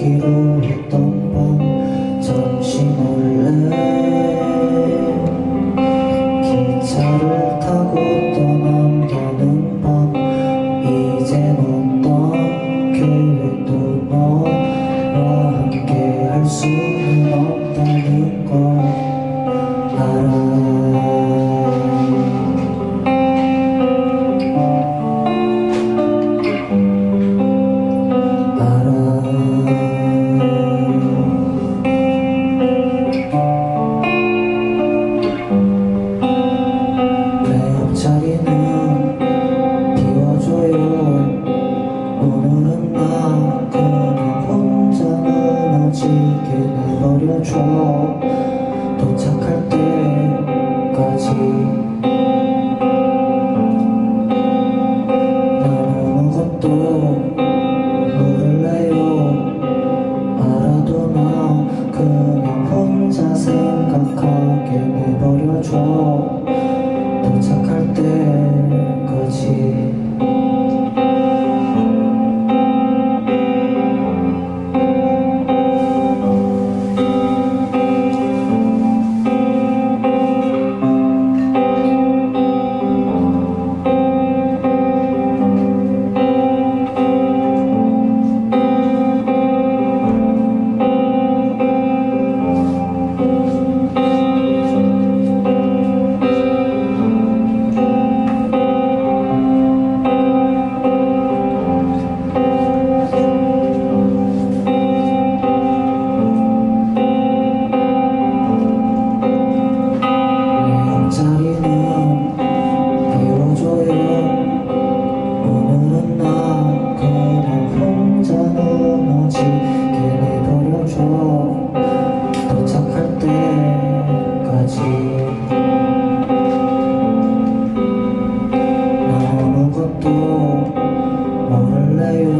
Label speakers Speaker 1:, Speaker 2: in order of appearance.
Speaker 1: 기도했던 밤 잠시 몰래 기차를 타고 떠난다는 밤 이젠 어떻게 또너와 함께 할수 그냥 비워줘요. 오늘은 나 그냥 혼자만 아직 버려줘. Ang layo